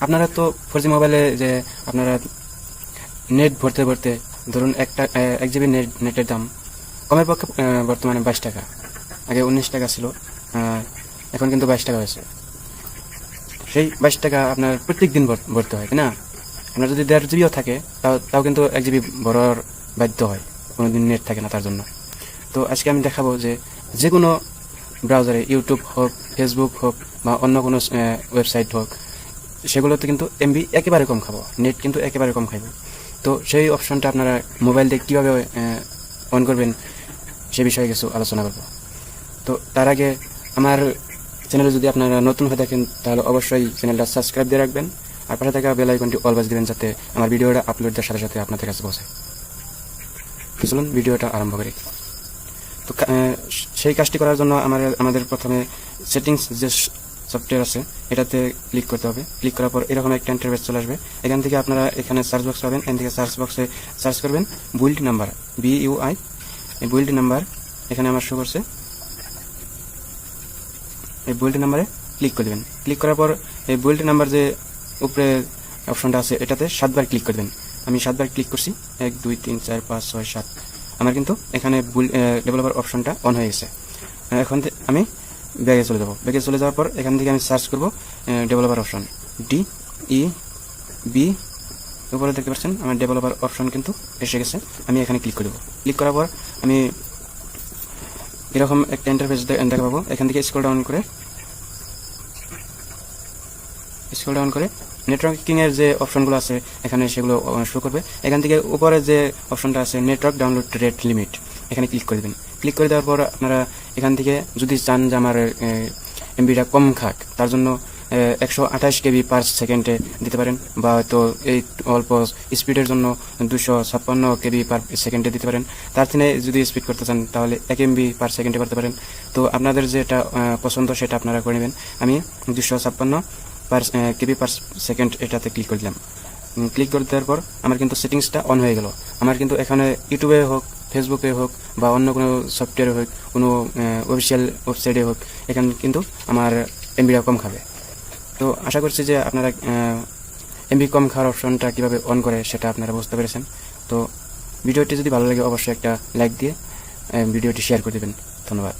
আপনারা তো four G মোবাইলে যে আপনারা নেট ভরতে ভরতে, ধরুন একটা এক জিবি নেট, নেটের দাম কমের পক্ষে বর্তমানে বাইশ টাকা। আগে উনিশ টাকা ছিল এখন কিন্তু বাইশ টাকা হয়েছে। সেই বাইশ টাকা আপনার প্রত্যেক দিন ভর- ভরতে হয় না? আপনার যদি দেড় জিবিও থাকে, তাও তাও কিন্তু এক জিবি ভরার বাধ্য হয়, কোনোদিন নেট থাকে না তার জন্য। তো আজকে আমি দেখাবো যে যে কোনো ব্রাউজারে, ইউটিউব হোক, ফেসবুক হোক বা অন্য কোনো ওয়েবসাইট হোক সেগুলোতে কিন্তু এমবি একেবারে কম খাব নেট কিন্তু একেবারে কম খাইব। তো সেই অপশনটা আপনারা মোবাইল দিয়ে কীভাবে অন করবেন সে বিষয়ে কিছু আলোচনা করব। তো তার আগে আমার চ্যানেলে যদি আপনারা নতুন হয়ে থাকেন, তাহলে অবশ্যই চ্যানেলটা সাবস্ক্রাইব দিয়ে রাখবেন, আর পাশে থাকা বেল আইকনটি অল বাজ দিবেন যাতে আমার ভিডিওটা আপলোড দেওয়ার সাথে সাথে আপনাদের কাছে পৌঁছায়। চলুন ভিডিওটা আরম্ভ করি। তো সেই কাজটি করার জন্য আমার, আমাদের প্রথমে সেটিংস যে সফটওয়্যার আছে, এটাতে ক্লিক করতে হবে। ক্লিক করার পর এরকম একটা ইন্টারভেস চলে আসবে। এখান থেকে আপনারা এখানে সার্চ বক্স পাবেন, এখান থেকে সার্চ বক্সে সার্চ করবেন build number B U I এই বুইল্ড নাম্বার এখানে আমার শো করছে। এই বুইল্ড নাম্বারে ক্লিক করে দেবেন। ক্লিক করার পর এই বুইল্ড নাম্বার যে উপরে অপশনটা আছে, এটাতে সাতবার ক্লিক করবেন আমি সাতবার ক্লিক করছি। এক, দুই, তিন, চার, পাঁচ, ছয়, সাত। আমার কিন্তু এখানে ডেভেলপার অপশনটা অন হয়ে গেছে। এখন আমি ব্যাগে চলে যাব। ব্যাগে চলে যাওয়ার পর এখান থেকে আমি সার্চ করব developer option D E B উপরে দেখতে পাচ্ছেন, আমার ডেভেলপার অপশন কিন্তু এসে গেছে। আমি এখানে ক্লিক করে দেবো। ক্লিক করার পর আমি এরকম একটা ইন্টারফেস দেখা পাবো। এখান থেকে স্ক্রল ডাউন করে স্ক্রল ডাউন করে নেটওয়ার্কিংয়ের যে অপশনগুলো আছে, এখানে সেগুলো শো করবে। এখান থেকে উপরে যে অপশনটা আছে নেটওয়ার্ক ডাউনলোড রেট লিমিট এখানে ক্লিক করে দেবেন। ক্লিক করে দেওয়ার পর আপনারা এখান থেকে যদি চান যে আমার এমবিটা কম খাক, তার জন্য একশো আঠাশ কেবি পার সেকেন্ডে দিতে পারেন বা হয়তো এই অল্প স্পিডের জন্য দুশো ছাপ্পান্ন কেবি পার সেকেন্ডে দিতে পারেন। তার থেকে যদি স্পিড করতে চান তাহলে এক এমবি পার সেকেন্ডে করতে পারেন। তো আপনাদের যেটা পছন্দ সেটা আপনারা করে নেবেন। আমি দুশো ছাপ্পান্ন পার কেবি পার সেকেন্ড এটাতে ক্লিক করে দিলাম। ক্লিক করে দেওয়ার পর আমার কিন্তু সেটিংসটা অন হয়ে গেল। আমার কিন্তু এখানে ইউটিউবে হোক ফেসবুকে হোক বা অন্য কোনো সফটওয়্যারে হোক, কোনো অফিসিয়াল ওয়েবসাইটে হোক, এখানে কিন্তু আমার এমবিটা কম খাবে। তো আশা করছি যে আপনারা এমবি কম খাওয়ার অপশনটা কীভাবে অন করে সেটা আপনারা বুঝতে পেরেছেন। তো ভিডিওটি যদি ভালো লাগে, অবশ্যই একটা লাইক দিয়ে ভিডিওটি শেয়ার করে দেবেন। ধন্যবাদ।